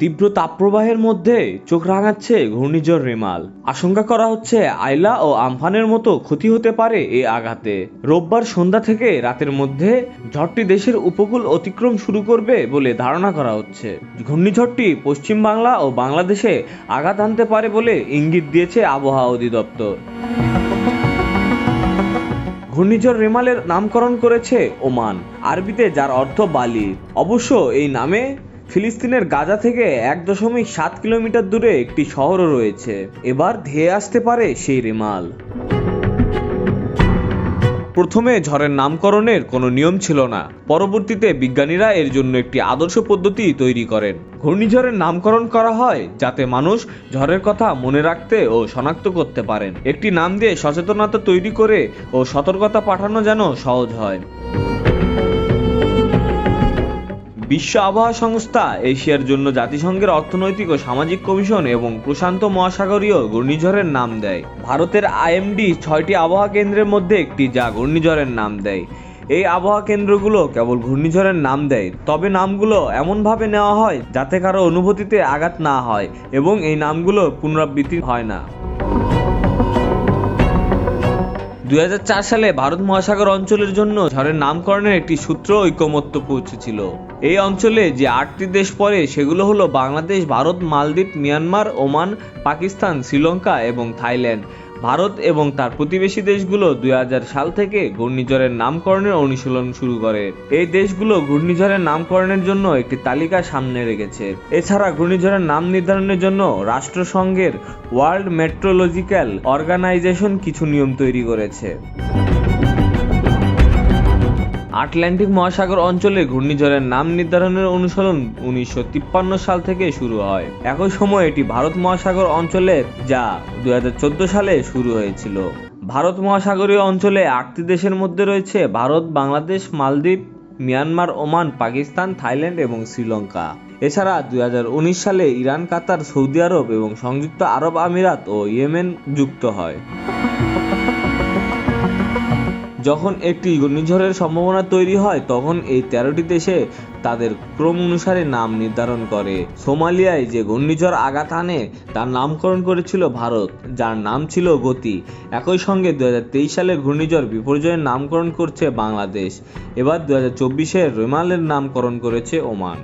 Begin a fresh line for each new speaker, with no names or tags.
তীব্র তাপপ্রবাহের মধ্যে চোখ রাঙাচ্ছে ঘূর্ণিঝড় রেমাল। আশঙ্কা করা হচ্ছে আইলা ও আমফানের মতো ক্ষতি হতে পারে এই আঘাতে। রোববার সন্ধ্যা থেকে রাতের মধ্যে ঝড়টি দেশের উপকূল অতিক্রম শুরু করবে বলে ধারণা করা হচ্ছে। ঘূর্ণিঝড়টি পশ্চিম বাংলা ও বাংলাদেশে আঘাত আনতে পারে বলে ইঙ্গিত দিয়েছে আবহাওয়া অধিদপ্তর। ঘূর্ণিঝড় রেমালের নামকরণ করেছে ওমান, আরবিতে যার অর্থ বালি। অবশ্য এই নামে ফিলিস্তিনের গাজা থেকে এক দশমিক সাত কিলোমিটার দূরে একটি শহরও রয়েছে। এবার ধেয়ে আসতে পারে সেই রেমাল। প্রথমে ঝড়ের নামকরণের কোনো নিয়ম ছিল না। পরবর্তীতে বিজ্ঞানীরা এর জন্য একটি আদর্শ পদ্ধতি তৈরি করেন। ঘূর্ণিঝড়ের নামকরণ করা হয় যাতে মানুষ ঝড়ের কথা মনে রাখতে ও শনাক্ত করতে পারেন। একটি নাম দিয়ে সচেতনতা তৈরি করে ও সতর্কতা পাঠানো যেন সহজ হয়। বিশ্ব আবহাওয়া সংস্থা, এশিয়ার জন্য জাতিসংঘের অর্থনৈতিক ও সামাজিক কমিশন এবং প্রশান্ত মহাসাগরীয় ঘূর্ণিঝড়ের নাম দেয়। ভারতের আইএমডি ছয়টি আবহাওয়া কেন্দ্রের মধ্যে একটি যা ঘূর্ণিঝড়ের নাম দেয়। এই আবহাওয়া কেন্দ্রগুলো কেবল ঘূর্ণিঝড়ের নাম দেয়, তবে নামগুলো এমনভাবে নেওয়া হয় যাতে কারও অনুভূতিতে আঘাত না হয় এবং এই নামগুলো পুনরাবৃত্তি হয় না। দুই হাজার চার সালে ভারত মহাসাগর অঞ্চলের জন্য ঝড়ের নামকরণের একটি সূত্র ঐকমত্য পৌঁছেছিল। এই অঞ্চলে যে আটটি দেশ পড়ে, সেগুলো হলো বাংলাদেশ, ভারত, মালদ্বীপ, মিয়ানমার, ওমান, পাকিস্তান, শ্রীলঙ্কা এবং থাইল্যান্ড। ভারত এবং তার প্রতিবেশী দেশগুলো দু হাজার সাল থেকে ঘূর্ণিঝড়ের নামকরণের অনুশীলন শুরু করে। এই দেশগুলো ঘূর্ণিঝড়ের নামকরণের জন্য একটি তালিকা সামনে রেখেছে। এছাড়া ঘূর্ণিঝড়ের নাম নির্ধারণের জন্য রাষ্ট্রসংঘের ওয়ার্ল্ড মেট্রোলজিক্যাল অর্গানাইজেশন কিছু নিয়ম তৈরি করেছে। আটলান্টিক মহাসাগর অঞ্চলে ঘূর্ণিঝড়ের নাম নির্ধারণের অনুসরণ উনিশশো তিপ্পান্ন সাল থেকে শুরু হয়। একই সময় এটি ভারত মহাসাগর অঞ্চলের যা দু হাজার চোদ্দ সালে শুরু হয়েছিল। ভারত মহাসাগরীয় অঞ্চলে আটটি দেশের মধ্যে রয়েছে ভারত, বাংলাদেশ, মালদ্বীপ, মিয়ানমার, ওমান, পাকিস্তান, থাইল্যান্ড এবং শ্রীলঙ্কা। এছাড়া দুই হাজার উনিশ সালে ইরান, কাতার, সৌদি আরব এবং সংযুক্ত আরব আমিরাত ও ইয়েমেন যুক্ত হয়। যখন একটি ঘূর্ণিঝড়ের সম্ভাবনা তৈরি হয়, তখন এই তেরোটি দেশে তাদের ক্রম অনুসারে নাম নির্ধারণ করে। সোমালিয়ায় যে ঘূর্ণিঝড় আঘাত আনে, তার নামকরণ করেছিল ভারত, যার নাম ছিল গতি। একই সঙ্গে দু সালে ঘূর্ণিঝড় বিপর্যয়ের নামকরণ করছে বাংলাদেশ। এবার দু হাজার চব্বিশের রেমালের নামকরণ করেছে ওমান।